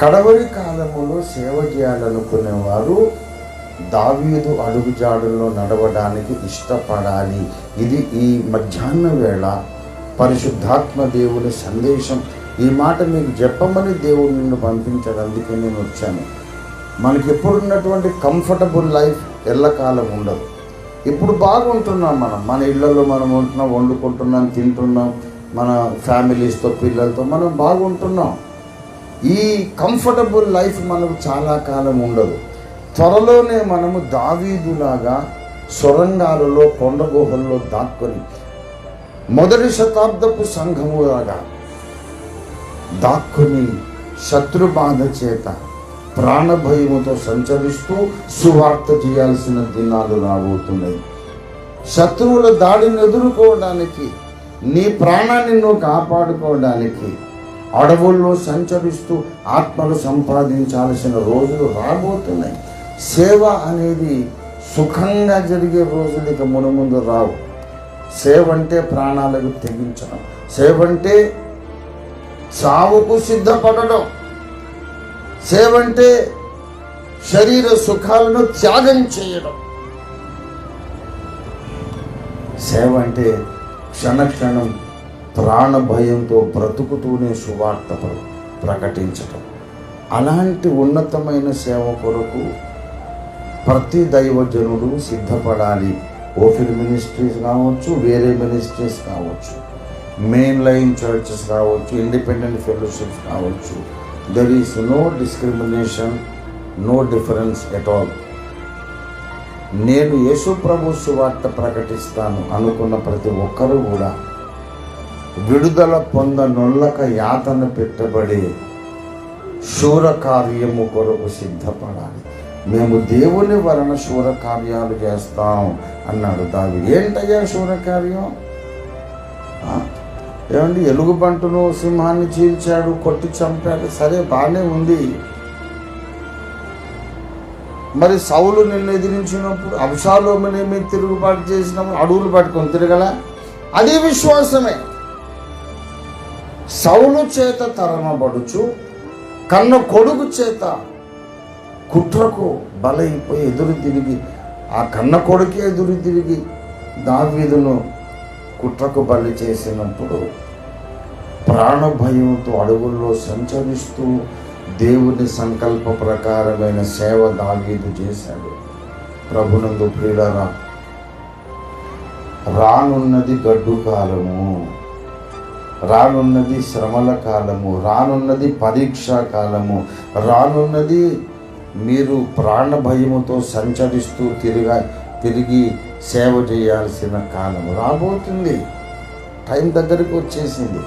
కడవరి కాలములో సేవ చేయాలనుకునేవారు దావీదు అడుగుజాడుల్లో నడవడానికి ఇష్టపడాలి. ఇది ఈ మధ్యాహ్న వేళ పరిశుద్ధాత్మ దేవుని సందేశం. ఈ మాట మీకు చెప్పమని దేవుడు నిన్ను పంపించాడు. అందుకే నేను వచ్చాను. మనకి ఎప్పుడున్నటువంటి కంఫర్టబుల్ లైఫ్ ఎల్లకాలం ఉండదు. ఇప్పుడు బాగుంటున్నాం మనం. మన ఇళ్ళల్లో మనం ఉంటున్నాం వండుకుంటున్నాం తింటున్నాం మన ఫ్యామిలీస్తో పిల్లలతో మనం బాగుంటున్నాం. ఈ కంఫర్టబుల్ లైఫ్ మనకు చాలా కాలం ఉండదు. త్వరలోనే మనము దావీదులాగా సొరంగాలలో కొండ గుహల్లో దాక్కొని మొదటి శతాబ్దపు సంఘములాగా దాక్కుని శత్రుబాధ చేత ప్రాణభయముతో సంచరిస్తూ సువార్త చేయాల్సిన దినాలు రాబోతున్నాయి. శత్రువుల దాడిని ఎదుర్కోవడానికి నీ ప్రాణాన్ని నువ్వు కాపాడుకోవడానికి అడవుల్లో సంచరిస్తూ ఆత్మలు సంపాదించాల్సిన రోజులు రాబోతున్నాయి. సేవ అనేది సుఖంగా జరిగే రోజులు ఇక మునుముందు రావు. సేవ అంటే ప్రాణాలకు తెగించడం. సేవ అంటే చావుకు సిద్ధపడడం. సేవ అంటే శరీర సుఖాలను త్యాగం చేయడం. సేవ అంటే క్షణక్షణం ప్రాణ భయంతో బ్రతుకుతూనే సువార్త ప్రకటించటం. అలాంటి ఉన్నతమైన సేవ కొరకు ప్రతి దైవజనుడు సిద్ధపడాలి. ఓఫిల్ మినిస్ట్రీస్ కావచ్చు వేరే మినిస్ట్రీస్ కావచ్చు మెయిన్ లైన్ చర్చెస్ కావచ్చు ఇండిపెండెంట్ ఫెలోషిప్స్ కావచ్చు. There is no discrimination no difference at all నేను యేసు ప్రభు సువార్త ప్రకటిస్తాను అనుకున్న ప్రతి ఒక్కరూ కూడా విడుదల పొంద నొల్లక యాతన పెట్టబడి శూర కార్యము కొరకు సిద్ధపడాలి. మేము దేవుని వలన శూర కార్యాలు చేస్తాం అన్నాడు దావి ఏంటయ్యా శూర కార్యం? ఆ? ఏమండి ఎలుగుబంటును సింహాన్ని చీల్చాడు కొట్టి చంపాడు. సరే బాగానే ఉంది. మరి సౌలు నిన్ను ఎదిరించినప్పుడు అభిషాలోమని మనమే తిరుగుబాటు చేసినప్పుడు అడవులు పట్టుకొని తిరగల? అది విశ్వాసమే. సౌలు చేత తరమబడుచు కన్న కొడుకు చేత కుట్రకు బలైపోయి ఎదురు తిరిగి ఆ కన్న కొడుకే ఎదురు తిరిగి దావీదును కుట్రకు బలి చేసినప్పుడు ప్రాణభయంతో అడవుల్లో సంచరిస్తూ దేవుని సంకల్ప ప్రకారమైన సేవ దావీదు చేశాడు. ప్రభునందు ప్రియులరా రానున్నది గడ్డు కాలము రానున్నది శ్రమల కాలము రానున్నది పరీక్షా కాలము రానున్నది మీరు ప్రాణ భయముతో సంచరిస్తూ తిరిగా తిరిగి సేవ చేయాల్సిన కాలం రాబోతుంది. టైం దగ్గరికి వచ్చేసింది.